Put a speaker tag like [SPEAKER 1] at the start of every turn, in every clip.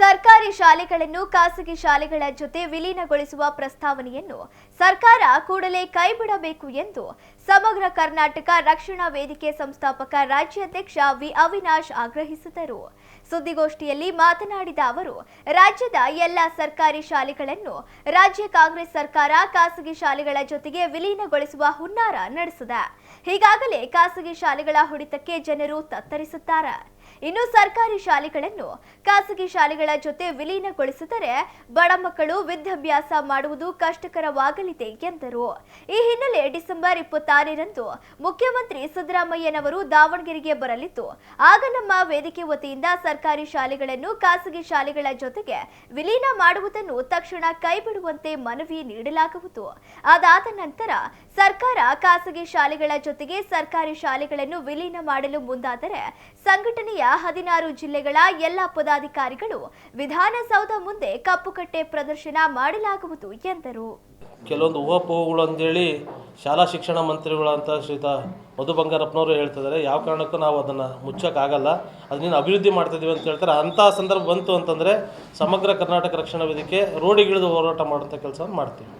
[SPEAKER 1] ಸರ್ಕಾರಿ ಶಾಲೆಗಳನ್ನು ಖಾಸಗಿ ಶಾಲೆಗಳ ಜೊತೆ ವಿಲೀನಗೊಳಿಸುವ ಪ್ರಸ್ತಾವನೆಯನ್ನು ಸರ್ಕಾರ ಕೂಡಲೇ ಕೈಬಿಡಬೇಕು ಎಂದು ಸಮಗ್ರ ಕರ್ನಾಟಕ ರಕ್ಷಣಾ ವೇದಿಕೆ ಸಂಸ್ಥಾಪಕ ರಾಜ್ಯಾಧ್ಯಕ್ಷ ವಿ. ಅವಿನಾಶ್ ಆಗ್ರಹಿಸಿದರು. ಸುದ್ದಿಗೋಷ್ಠಿಯಲ್ಲಿ ಮಾತನಾಡಿದ ಅವರು, ರಾಜ್ಯದ ಎಲ್ಲ ಸರ್ಕಾರಿ ಶಾಲೆಗಳನ್ನು ರಾಜ್ಯ ಕಾಂಗ್ರೆಸ್ ಸರ್ಕಾರ ಖಾಸಗಿ ಶಾಲೆಗಳ ಜೊತೆಗೆ ವಿಲೀನಗೊಳಿಸುವ ಹುನ್ನಾರ ನಡೆಸಿದೆ. ಹೀಗಾಗಲೇ ಖಾಸಗಿ ಶಾಲೆಗಳ ಹೊಡಿತಕ್ಕೆ ಜನರು ತತ್ತರಿಸುತ್ತಾರೆ. ಇನ್ನು ಸರ್ಕಾರಿ ಶಾಲೆಗಳನ್ನು ಖಾಸಗಿ ಶಾಲೆಗಳ ಜೊತೆ ವಿಲೀನಗೊಳಿಸಿದರೆ ಬಡ ಮಕ್ಕಳು ವಿದ್ಯಾಭ್ಯಾಸ ಮಾಡುವುದು ಕಷ್ಟಕರವಾಗಲಿದೆ ಎಂದರು. ಈ ಹಿನ್ನೆಲೆ ಡಿಸೆಂಬರ್ ಇಪ್ಪತ್ತಾರರಂದು ಮುಖ್ಯಮಂತ್ರಿ ಸಿದ್ದರಾಮಯ್ಯನವರು ದಾವಣಗೆರೆಗೆ ಬರಲಿದ್ದು, ಆಗ ನಮ್ಮ ವೇದಿಕೆ ವತಿಯಿಂದ ಸರ್ಕಾರಿ ಶಾಲೆಗಳನ್ನು ಖಾಸಗಿ ಶಾಲೆಗಳ ಜೊತೆಗೆ ವಿಲೀನ ಮಾಡುವುದನ್ನು ತಕ್ಷಣ ಕೈಬಿಡುವಂತೆ ಮನವಿ ನೀಡಲಾಗುವುದು. ಅದಾದ ನಂತರ ಸರ್ಕಾರ ಖಾಸಗಿ ಶಾಲೆಗಳ ಜೊತೆಗೆ ಸರ್ಕಾರಿ ಶಾಲೆಗಳನ್ನು ವಿಲೀನ ಮಾಡಲು ಮುಂದಾದರೆ ಸಂಘಟನೆಯ ಹದಿನಾರು ಜಿಲ್ಲೆಗಳ ಎಲ್ಲ ಪದಾಧಿಕಾರಿಗಳು ವಿಧಾನಸೌಧ ಮುಂದೆ ಕಪ್ಪುಕಟ್ಟೆ ಪ್ರದರ್ಶನ ಮಾಡಲಾಗುವುದು ಎಂದರು.
[SPEAKER 2] ಕೆಲವೊಂದು ಊಹಾಪೋಹಗಳು ಅಂತೇಳಿ ಶಾಲಾ ಶಿಕ್ಷಣ ಮಂತ್ರಿಗಳಂತ ಶ್ರೀತ ಮಧು ಬಂಗಾರಪ್ಪನವರು ಹೇಳ್ತಿದ್ದಾರೆ. ಯಾವ ಕಾರಣಕ್ಕೂ ನಾವು ಅದನ್ನು ಮುಚ್ಚೋಕ್ಕಾಗಲ್ಲ. ಅದನ್ನ ಅಭಿವೃದ್ಧಿ ಮಾಡ್ತಿದ್ದೀವಿ ಅಂತ ಹೇಳ್ತಾರೆ. ಅಂಥ ಸಂದರ್ಭ ಬಂತು ಅಂತಂದರೆ ಸಮಗ್ರ ಕರ್ನಾಟಕ ರಕ್ಷಣಾ ವೇದಿಕೆ ರೋಡಿಗಿಳಿದು ಹೋರಾಟ ಮಾಡುವಂಥ ಕೆಲಸವನ್ನು ಮಾಡ್ತೀವಿ.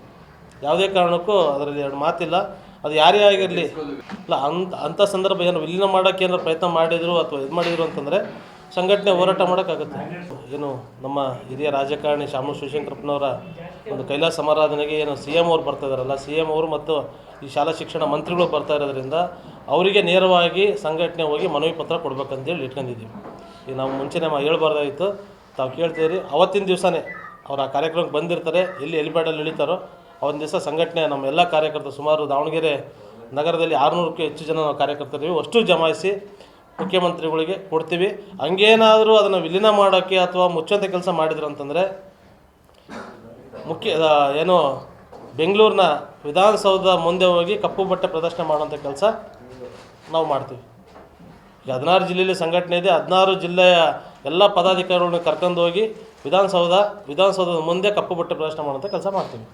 [SPEAKER 2] ಯಾವುದೇ ಕಾರಣಕ್ಕೂ ಅದರಲ್ಲಿ ಎರಡು ಮಾತಿಲ್ಲ. ಅದು ಯಾರೇ ಆಗಿರಲಿ, ಇಲ್ಲ, ಅಂಥ ಅಂಥ ಸಂದರ್ಭ ಏನು ವಿಲೀನ ಮಾಡೋಕ್ಕೆ ಏನಾರು ಪ್ರಯತ್ನ ಮಾಡಿದರು ಅಥವಾ ಇದು ಮಾಡಿದರು ಅಂತಂದರೆ ಸಂಘಟನೆ ಹೋರಾಟ ಮಾಡೋಕ್ಕಾಗುತ್ತೆ. ಏನು ನಮ್ಮ ಹಿರಿಯ ರಾಜಕಾರಣಿ ಶಾಮು ಶಿವಶಂಕರಪ್ಪನವರ ಒಂದು ಕೈಲಾಸ ಸಮಾರಾಧನೆಗೆ ಏನು ಸಿ ಎಂ ಅವ್ರು ಬರ್ತಾ ಸಿ ಎಂ ಅವರು ಮತ್ತು ಈ ಶಾಲಾ ಶಿಕ್ಷಣ ಮಂತ್ರಿಗಳು ಬರ್ತಾ ಇರೋದ್ರಿಂದ ಅವರಿಗೆ ನೇರವಾಗಿ ಸಂಘಟನೆ ಹೋಗಿ ಮನವಿ ಪತ್ರ ಕೊಡ್ಬೇಕಂತೇಳಿ ಇಟ್ಕೊಂಡಿದ್ದೀವಿ. ಈಗ ನಾವು ಮುಂಚೆನೇ ಹೇಳ್ಬಾರ್ದಾಗಿತ್ತು. ತಾವು ಕೇಳ್ತೀರಿ ಅವತ್ತಿನ ದಿವಸನೇ ಅವ್ರು ಆ ಕಾರ್ಯಕ್ರಮಕ್ಕೆ ಬಂದಿರ್ತಾರೆ, ಎಲ್ಲಿ ಎಲಿಬ್ಯಾಡಲ್ಲಿ ಇಳಿತಾರೋ ಅವನ ದಿವಸ ಸಂಘಟನೆ ನಮ್ಮ ಎಲ್ಲ ಕಾರ್ಯಕರ್ತರು ಸುಮಾರು ದಾವಣಗೆರೆ ನಗರದಲ್ಲಿ ಆರುನೂರಕ್ಕೂ ಹೆಚ್ಚು ಜನ ನಾವು ಅಷ್ಟು ಜಮಾಯಿಸಿ ಮುಖ್ಯಮಂತ್ರಿಗಳಿಗೆ ಕೊಡ್ತೀವಿ. ಹಂಗೇನಾದರೂ ಅದನ್ನು ವಿಲೀನ ಮಾಡೋಕ್ಕೆ ಅಥವಾ ಮುಚ್ಚಂತ ಕೆಲಸ ಮಾಡಿದ್ರು ಅಂತಂದರೆ, ಮುಖ್ಯ ಏನು, ಬೆಂಗಳೂರಿನ ವಿಧಾನಸೌಧ ಮುಂದೆ ಹೋಗಿ ಕಪ್ಪು ಬಟ್ಟೆ ಪ್ರದರ್ಶನ ಮಾಡುವಂಥ ಕೆಲಸ ನಾವು ಮಾಡ್ತೀವಿ. ಈಗ ಹದಿನಾರು ಜಿಲ್ಲೆಯಲ್ಲಿ ಸಂಘಟನೆ ಇದೆ. ಹದಿನಾರು ಜಿಲ್ಲೆಯ ಎಲ್ಲ ಪದಾಧಿಕಾರಿಗಳನ್ನ ಕರ್ಕೊಂಡು ಹೋಗಿ ವಿಧಾನಸೌಧ, ವಿಧಾನಸೌಧದ ಮುಂದೆ ಕಪ್ಪು ಬಟ್ಟೆ ಪ್ರದರ್ಶನ ಮಾಡುವಂಥ ಕೆಲಸ ಮಾಡ್ತೀವಿ.